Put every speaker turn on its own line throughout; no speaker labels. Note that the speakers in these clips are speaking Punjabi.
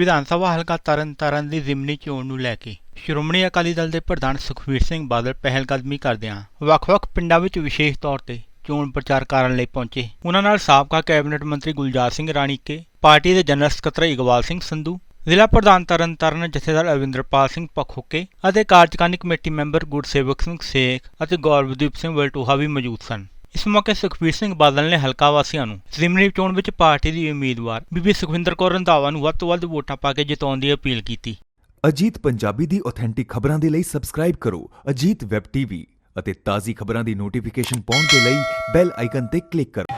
ਵਿਧਾਨ ਸਭਾ ਹਲਕਾ ਤਰਨਤਾਰਨ ਦੀ ਜ਼ਿਮਨੀ ਚੋਣ ਨੂੰ ਲੈ ਕੇ ਸ਼੍ਰੋਮਣੀ ਅਕਾਲੀ ਦਲ ਦੇ ਪ੍ਰਧਾਨ ਸੁਖਬੀਰ ਸਿੰਘ ਬਾਦਲ ਪਹਿਲਕਦਮੀ ਕਰਦਿਆਂ ਵੱਖ-ਵੱਖ ਪਿੰਡਾਂ ਵਿੱਚ ਵਿਸ਼ੇਸ਼ ਤੌਰ ਤੇ ਚੋਣ ਪ੍ਰਚਾਰ ਕਰਨ ਲਈ ਪਹੁੰਚੇ। ਉਹਨਾਂ ਨਾਲ ਸਾਬਕਾ ਕੈਬਨਿਟ ਮੰਤਰੀ ਗੁਲਜ਼ਾਰ ਸਿੰਘ ਰਾਣੀਕੇ ਪਾਰਟੀ ਦੇ ਜਨਰਲ ਸਕੱਤਰ ਇਕਬਾਲ ਸਿੰਘ ਸੰਧੂ, ਜ਼ਿਲ੍ਹਾ ਪ੍ਰਧਾਨ ਤਰਨਤਾਰਨ ਜਥੇਦਾਰ ਅਵਿੰਦਰਪਾਲ ਸਿੰਘ ਪਖੋਕੇ ਅਤੇ ਕਾਰਜਕਾਰਨੀ ਕਮੇਟੀ ਮੈਂਬਰ ਗੁਰਸੇਵਕ ਸਿੰਘ ਸੇਖ ਅਤੇ ਗੌਰਵਦੀਪ ਸਿੰਘ ਵਲਟੂਹਾ ਵੀ ਮੌਜੂਦ ਸਨ। ਇਸ ਮੌਕੇ ਸੁਖਬੀਰ ਸਿੰਘ ਬਾਦਲ ਨੇ ਹਲਕਾ ਵਾਸੀਆਂ ਨੂੰ ਜ਼ਿਮਨੀ ਚੋਣ ਵਿੱਚ ਪਾਰਟੀ ਦੀ ਉਮੀਦਵਾਰ ਬੀਬੀ ਸੁਖਵਿੰਦਰ ਕੌਰ ਰੰਧਾਵਾ ਨੂੰ ਵੱਧ ਤੋਂ ਵੱਧ ਵੋਟਾਂ ਪਾ ਕੇ ਜਿਤਾਉਣ ਦੀ ਅਪੀਲ ਕੀਤੀ।
ਅਜੀਤ ਪੰਜਾਬੀ ਦੀ ਆਥੈਂਟਿਕ ਖਬਰਾਂ ਦੇ ਲਈ ਸਬਸਕ੍ਰਾਈਬ ਕਰੋ ਅਜੀਤ ਵੈਬ ਟੀਵੀ ਅਤੇ ਤਾਜ਼ੀ ਖਬਰਾਂ ਦੀ ਨੋਟੀਫਿਕੇਸ਼ਨ ਪਾਉਣ ਦੇ ਲਈ ਬੈਲ ਆਈਕਨ ਤੇ ਕਲਿੱਕ ਕਰੋ।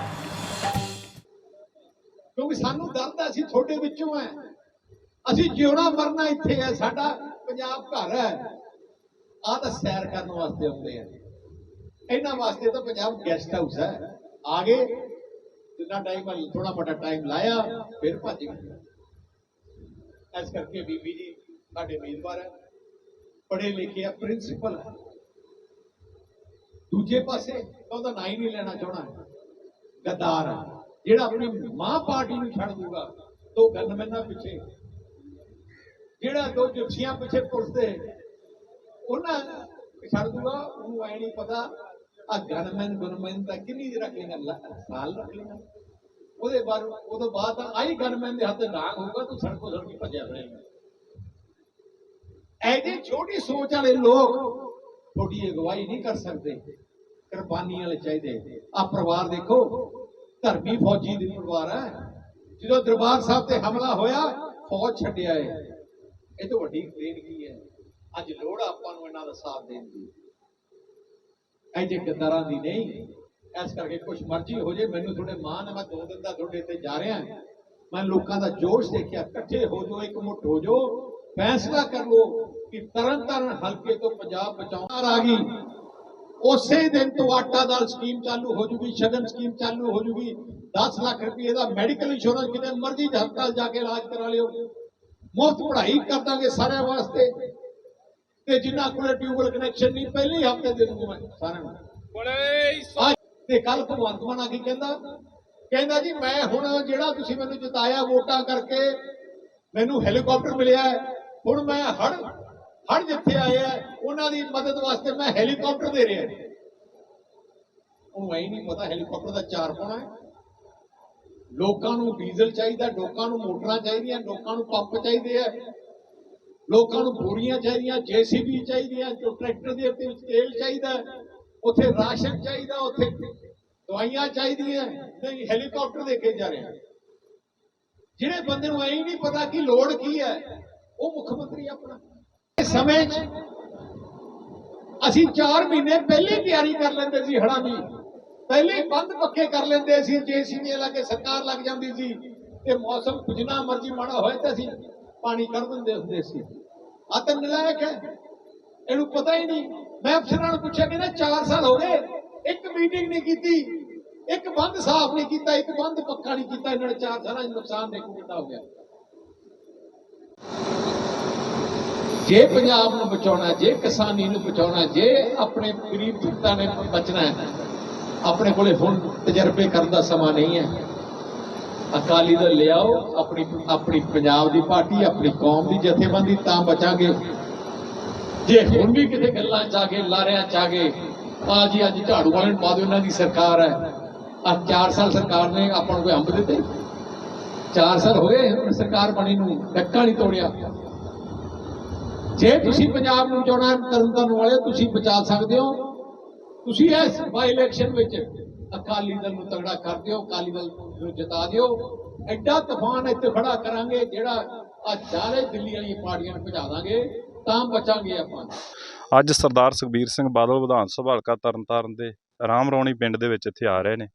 ਕਿਉਂਕਿ ਸਾਨੂੰ ਦਰਦ ਹੈ, ਅਸੀਂ ਤੁਹਾਡੇ ਵਿੱਚੋਂ ਹੈ। ਅਸੀਂ ਜਿਉਣਾ ਮਰਨਾ ਇੱਥੇ ਹੈ ਸਾਡਾ ਪੰਜਾਬ ਘਰ ਹੈ। ਆਹ ਤਾਂ ਸੈਰ ਕਰਨ ਵਾਸਤੇ ਆਉਂਦੇ ਆ। ਇਹਨਾਂ ਵਾਸਤੇ ਤਾਂ ਪੰਜਾਬ ਗੈਸਟ ਹਾਊਸ ਹੈ। ਆ ਗਏ ਜਿੰਨਾ ਟਾਈਮ ਥੋੜਾ ਬੜਾ ਟਾਈਮ ਲਾਇਆ, ਫਿਰ ਭੱਜ। ਗਏ ਇਸ ਕਰਕੇ ਬੀਬੀ ਜੀ ਸਾਡੇ ਉਮੀਦਵਾਰ ਹੈ। ਪੜ੍ਹੇ ਲਿਖੇ ਆ ਪ੍ਰਿੰਸੀਪਲ ਹੈ। ਦੂਜੇ ਪਾਸੇ ਉਹਦਾ ਨਾਂ ਹੀ ਨਹੀਂ ਲੈਣਾ ਚਾਹਣਾ ਗੱਦਾਰ ਹੈ। ਜਿਹੜਾ ਆਪਣੀ ਮਾਂ ਪਾਰਟੀ ਨੂੰ ਛੱਡ ਦੂਗਾ ਦੋ ਗਨਮੈਨਾਂ ਪਿੱਛੇ। ਜਿਹੜਾ ਦੋ ਜੁੱਤੀਆਂ ਪਿੱਛੇ ਪੁੱਛਦੇ, ਉਹਨਾਂ ਛੱਡ ਦੂਗਾ, ਉਹਨੂੰ ਐ ਨਹੀਂ ਪਤਾ ਆ ਗਨਮੈਨ ਗਨਮੈਨ ਤਾਂ ਕਿੰਨੀ ਦੀ ਰੱਖ ਲੇਗਾ ਸਾਲ ਰੱਖ ਲੇਗਾ ਉਹਦੇ ਬਾਅਦ ਉਹਦੇ ਬਾਅਦ ਆਈ ਗਨਮੈਨ ਦੇ ਹੱਥ ਡਾਂਗ ਹੋਊਗਾ, ਤੂੰ ਸੜਕੋ ਸੜਕੀ ਭੱਜਿਆ ਫਿਰੇਗਾ ਐਜੇ ਛੋਟੀ ਸੋਚ ਵਾਲੇ ਲੋਕ ਤੁਹਾਡੀ ਅਗਵਾਈ ਨਹੀਂ ਕਰ ਸਕਦੇ। ਕੁਰਬਾਨੀ ਵਾਲੇ ਚਾਹੀਦੇ। ਆ ਪਰਿਵਾਰ ਦੇਖੋ, ਧਰਮੀ ਫੌਜੀ ਦੀ ਪਰਿਵਾਰ ਹੈ। ਜਦੋਂ ਦਰਬਾਰ ਸਾਹਿਬ ਤੇ ਹਮਲਾ ਹੋਇਆ, ਫੌਜ ਛੱਡਿਆ ਏ ਇਹ ਤੋਂ ਵੱਡੀ ਟ੍ਰੇਨ ਕੀ ਹੈ? ਅੱਜ ਲੋੜ ਆਪਾਂ ਨੂੰ ਇਹਨਾਂ ਦਾ ਸਾਥ ਦੇਣ ਦੀ। ਐਜੇ ਗੱਦਾਰਾਂ ਦੀ ਨਹੀਂ। ਇਸ ਕਰਕੇ ਕੁਛ ਮਰਜ਼ੀ ਹੋ ਜੇ, ਮੈਨੂੰ ਤੁਹਾਡੇ ਮਾਣ ਹੈ, ਮੈਂ ਦੋ ਦਿਨ ਦਾ ਤੁਹਾਡੇ ਤੇ ਜਾ ਰਿਹਾ ਮੈਂ ਲੋਕਾਂ ਦਾ ਜੋਸ਼ ਦੇਖਿਆ, ਇਕੱਠੇ ਹੋ ਜਾਓ, ਇੱਕ ਮੁੱਠ ਹੋ ਜਾਓ। ਫੈਸਲਾ ਕਰ ਲਓ ਕਿ ਤਰਨ ਤਾਰਨ ਹਲਕੇ ਤੋਂ ਪੰਜਾਬ ਬਚਾਉਣ ਆ ਗਈ। ਉਸੇ ਦਿਨ ਤੋਂ ਆਟਾ ਦਾਲ ਸਕੀਮ ਚਾਲੂ ਹੋ ਜੂਗੀ, ਸ਼ਗਨ ਸਕੀਮ ਚਾਲੂ ਹੋ ਜੂਗੀ। 10 ਲੱਖ ਰੁਪਏ ਦਾ ਮੈਡੀਕਲ ਇੰਸ਼ੋਰੈਂਸ ਕਿਤੇ ਮਰਜ਼ੀ ਹਸਪਤਾਲ ਜਾ ਕੇ ਇਲਾਜ ਕਰਾ ਲਿਓ। ਮੁਫਤ ਪੜ੍ਹਾਈ ਕਰ ਦਾਂਗੇ ਸਾਰਿਆਂ ਵਾਸਤੇ। ਤੇ ਜਿਨ੍ਹਾਂ ਕੋਲ ਟਿਊਬਲ ਕਨੈਕਸ਼ਨ ਨਹੀਂ ਪਹਿਲੇ ਹੀ ਹਫ਼ਤੇ ਦੇ ਦੂੰਗਾ ਮੈਂ ਸਾਰਿਆਂ ਨੂੰ। ਅੱਜ ਤੇ ਕੱਲ ਭਗਵੰਤ ਮਾਨ ਆ ਕੇ ਕਹਿੰਦਾ ਕਹਿੰਦਾ ਜੀ ਮੈਂ ਹੁਣ ਜਿਹੜਾ ਤੁਸੀਂ ਮੈਨੂੰ ਜਿਤਾਇਆ ਵੋਟਾਂ ਕਰਕੇ ਮੈਨੂੰ ਹੈਲੀਕਾਪਟਰ ਮਿਲਿਆ ਹੁਣ ਮੈਂ ਹੜ ਹੜ ਜਿੱਥੇ ਆਏ ਆ ਉਹਨਾਂ ਦੀ ਮਦਦ ਵਾਸਤੇ ਮੈਂ ਹੈਲੀਕਾਪਟਰ ਦੇ ਰਿਹਾ ਉਹ ਐ ਨਹੀਂ ਪਤਾ ਹੈਲੀਕਾਪਟਰ ਦਾ ਚਾਰ ਪਾਉਣਾ ਹੈ। ਲੋਕਾਂ ਨੂੰ ਡੀਜ਼ਲ ਚਾਹੀਦਾ ਲੋਕਾਂ ਨੂੰ ਮੋਟਰਾਂ ਚਾਹੀਦੀਆਂ ਲੋਕਾਂ ਨੂੰ ਪੰਪ ਚਾਹੀਦੇ ਆ। ਲੋਕਾਂ ਨੂੰ ਬੋਰੀਆਂ ਚਾਹੀਦੀਆਂ, ਜੀਸੀਬੀ ਚਾਹੀਦੀਆਂ, ਜੋ ਟਰੈਕਟਰ ਦੇ ਉੱਤੇ ਤੇਲ ਚਾਹੀਦਾ, ਉੱਥੇ ਰਾਸ਼ਨ ਚਾਹੀਦਾ, ਉੱਥੇ ਦਵਾਈਆਂ ਚਾਹੀਦੀਆਂ, ਨਹੀਂ, ਹੈਲੀਕਾਪਟਰ ਦੇ ਕੇ ਜਾ ਰਹੇ ਜਿਹੜੇ ਬੰਦੇ ਨੂੰ ਐ ਨਹੀਂ ਪਤਾ ਕਿ ਲੋੜ ਕੀ ਹੈ, ਉਹ ਮੁੱਖ ਮੰਤਰੀ ਆਪਣਾ। ਇਸ ਸਮੇਂ 'ਚ ਅਸੀਂ 4 ਮਹੀਨੇ ਪਹਿਲੇ ਤਿਆਰੀ ਕਰ ਲੈਂਦੇ ਸੀ ਹੜਾਂ ਦੀ। ਪਹਿਲੇ ਬੰਦ ਪੱਕੇ ਕਰ ਲੈਂਦੇ ਸੀ ਜੇਸੀਬੀ ਲਾ ਕੇ ਸਰਕਾਰ ਲੱਗ ਜਾਂਦੀ ਸੀ, ਤੇ ਮੌਸਮ, ਜਿੰਨਾ ਮਰਜ਼ੀ ਮਾੜਾ ਹੋਏ ਤਾਂ ਅਸੀਂ ਪਾਣੀ ਕੱਢ ਦਿੰਦੇ ਹੁੰਦੇ ਸੀ। ਆ ਤਾਂ ਨਲਾਇਕ ਹੈ। ਇਹਨੂੰ ਪਤਾ ਹੀ ਨਹੀਂ। ਮੈਂ ਅਫਸਰਾਂ ਨੂੰ ਪੁੱਛਿਆ ਕਿ ਨਾ 4 ਸਾਲ ਹੋ ਗਏ, ਇੱਕ ਮੀਟਿੰਗ ਨਹੀਂ ਕੀਤੀ, ਇੱਕ ਬੰਦ ਸਾਫ਼ ਨਹੀਂ ਕੀਤਾ, ਇੱਕ ਬੰਦ ਪੱਕਾ ਨਹੀਂ ਕੀਤਾ, ਇਹਨਾਂ ਨੇ 4 ਸਾਲਾਂ 'ਚ ਨੁਕਸਾਨ ਦੇਖੋ ਕਿੰਨਾ ਹੋ ਗਿਆ। ਜੇ ਪੰਜਾਬ ਨੂੰ ਬਚਾਉਣਾ, ਜੇ ਕਿਸਾਨੀ ਨੂੰ ਬਚਾਉਣਾ, ਜੇ ਆਪਣੇ ਗਰੀਬ ਜਨਤਾ ਨੇ ਬਚਣਾ ਹੈ, ਆਪਣੇ ਕੋਲੇ ਹੁਣ ਤਜਰਬੇ ਕਰਨ ਦਾ ਸਮਾਂ ਨਹੀਂ ਹੈ। ਅਕਾਲੀ ਦਲ ਲਿਆਓ, ਆਪਣੀ ਆਪਣੀ ਪੰਜਾਬ ਦੀ ਪਾਰਟੀ, ਆਪਣੀ ਕੌਮ ਦੀ ਜਥੇਬੰਦੀ, ਤਾਂ ਬਚਾਂਗੇ। ਜੇ ਹੁਣ ਵੀ ਕਿਤੇ ਗੱਲਾਂ ਚ ਆ ਗਏ, ਲਾਰਿਆਂ ਚ ਆ ਗਏ ਆ ਜੀ ਅੱਜ ਝਾੜੂ ਵਾਲੇ ਨੂੰ ਪਾ ਦਿਓ ਇਹਨਾਂ ਦੀ ਸਰਕਾਰ ਹੈ। ਆ 4 ਸਾਲ ਸਰਕਾਰ ਨੇ ਆਪਾਂ ਨੂੰ ਕੋਈ ਅੰਬ ਦਿੱਤੇ? 4 ਸਾਲ ਹੋ ਗਏ ਹੁਣ ਸਰਕਾਰ ਬਣੀ ਨੂੰ, ਡੱਕਾ ਨਹੀਂ ਤੋੜਿਆ। ਜੇ ਤੁਸੀਂ ਪੰਜਾਬ ਨੂੰ ਬਚਾਉਣਾ ਤਰਨਤਾਰਨ ਵਾਲੇ ਤੁਸੀਂ ਬਚਾ ਸਕਦੇ ਹੋ। ਤੁਸੀਂ ਇਸ ਬਾਈ ਇਲੈਕਸ਼ਨ ਵਿੱਚ ਅਕਾਲੀ ਦਲ ਨੂੰ ਤਗੜਾ ਕਰ ਦਿਓ, ਅਕਾਲੀ ਦਲ ਨੂੰ ਜਿਤਾ ਦਿਓ। ਐਡਾ ਤੂਫਾਨ ਇੱਥੇ ਖੜਾ ਕਰਾਂਗੇ ਜਿਹੜਾ ਆ ਸਾਰੇ ਦਿੱਲੀ ਵਾਲੀਆਂ ਪਾਰਟੀਆਂ ਨੂੰ ਭਜਾ ਦਾਂਗੇ, ਤਾਂ ਬਚਾਂਗੇ ਆਪਾਂ।
ਅੱਜ ਸਰਦਾਰ ਸੁਖਬੀਰ ਸਿੰਘ ਬਾਦਲ ਵਿਧਾਨ ਸਭਾ ਹਲਕਾ ਤਰਨਤਾਰਨ ਦੇ ਰਾਮ ਰੌਣੀ ਪਿੰਡ ਦੇ ਵਿੱਚ ਇੱਥੇ ਆ ਰਹੇ ਨੇ।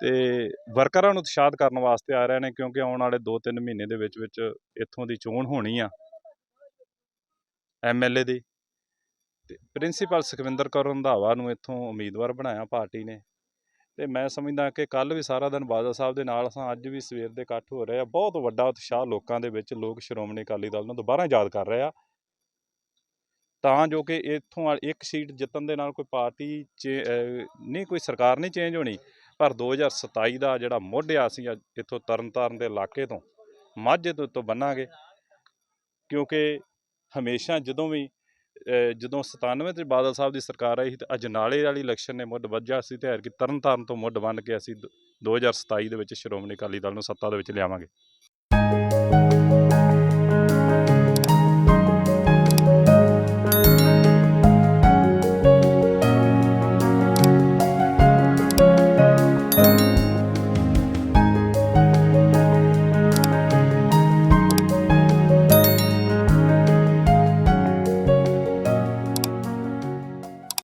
ਤੇ ਵਰਕਰਾਂ ਨੂੰ ਉਤਸ਼ਾਹਤ ਕਰਨ ਵਾਸਤੇ ਆ ਰਹੇ ਨੇ ਕਿਉਂਕਿ ਆਉਣ ਵਾਲੇ 2-3 ਮਹੀਨੇ ਦੇ ਵਿੱਚ ਵਿੱਚ ਇੱਥੋਂ ਦੀ ਚੋਣ ਹੋਣੀ ਆ। ਐਮਐਲਏ ਦੀ ਤੇ ਪ੍ਰਿੰਸੀਪਲ ਸੁਖਵਿੰਦਰ ਕੌਰ ਰੰਧਾਵਾ ਨੂੰ ਇੱਥੋਂ ਉਮੀਦਵਾਰ ਬਣਾਇਆ ਪਾਰਟੀ ਨੇ। ਤੇ ਮੈਂ ਸਮਝਦਾ ਕਿ ਕੱਲ ਵੀ ਸਾਰਾ ਦਿਨ ਬਾਦਲ ਸਾਹਿਬ ਦੇ ਨਾਲ ਸਾਂ, ਅੱਜ ਵੀ ਸਵੇਰ ਦੇ ਇਕੱਠ ਹੋ ਰਹੇ ਆ। ਬਹੁਤ ਵੱਡਾ ਉਤਸ਼ਾਹ ਲੋਕਾਂ ਦੇ ਵਿੱਚ, ਲੋਕ ਸ਼੍ਰੋਮਣੀ ਅਕਾਲੀ ਦਲ ਨੂੰ ਦੁਬਾਰਾ ਯਾਦ ਕਰ ਰਹੇ ਆ। ਤਾਂ ਜੋ ਕਿ ਇੱਥੋਂ ਇੱਕ ਸੀਟ ਜਿੱਤਣ ਦੇ ਨਾਲ ਕੋਈ ਪਾਰਟੀ ਚੇ- ਨਹੀਂ, ਕੋਈ ਸਰਕਾਰ ਨਹੀਂ ਚੇਂਜ ਹੋਣੀ। ਪਰ 2027 ਦਾ ਜਿਹੜਾ ਮੋਢਿਆ ਸੀ, ਅੱਜ ਇੱਥੋਂ ਤਰਨਤਾਰਨ ਦੇ ਇਲਾਕੇ ਤੋਂ, ਮਾਝੇ ਤੋਂ ਤੋਂ ਬੰਨਾਂਗੇ। ਕਿਉਂਕਿ ਹਮੇਸ਼ਾ ਜਦੋਂ ਵੀ ਜਦੋਂ 97 'ਤੇ ਬਾਦਲ ਸਾਹਿਬ ਦੀ ਸਰਕਾਰ ਆਈ ਸੀ ਤੇ ਅਜਨਾਲੇ ਵਾਲੀ ਇਲੈਕਸ਼ਨ ਨੇ ਮੁੱਢ ਵੱਜਿਆ ਸੀ ਤੇ ਐਰਕੀ ਤਰਨਤਾਰਨ ਤੋਂ ਮੁੱਢ ਬੰਨ ਕੇ ਅਸੀਂ ਦ- 2027 ਦੇ ਵਿੱਚ ਸ਼੍ਰੋਮਣੀ ਅਕਾਲੀ ਦਲ ਨੂੰ ਸੱਤਾ ਦੇ ਵਿੱਚ ਲਿਆਵਾਂਗੇ।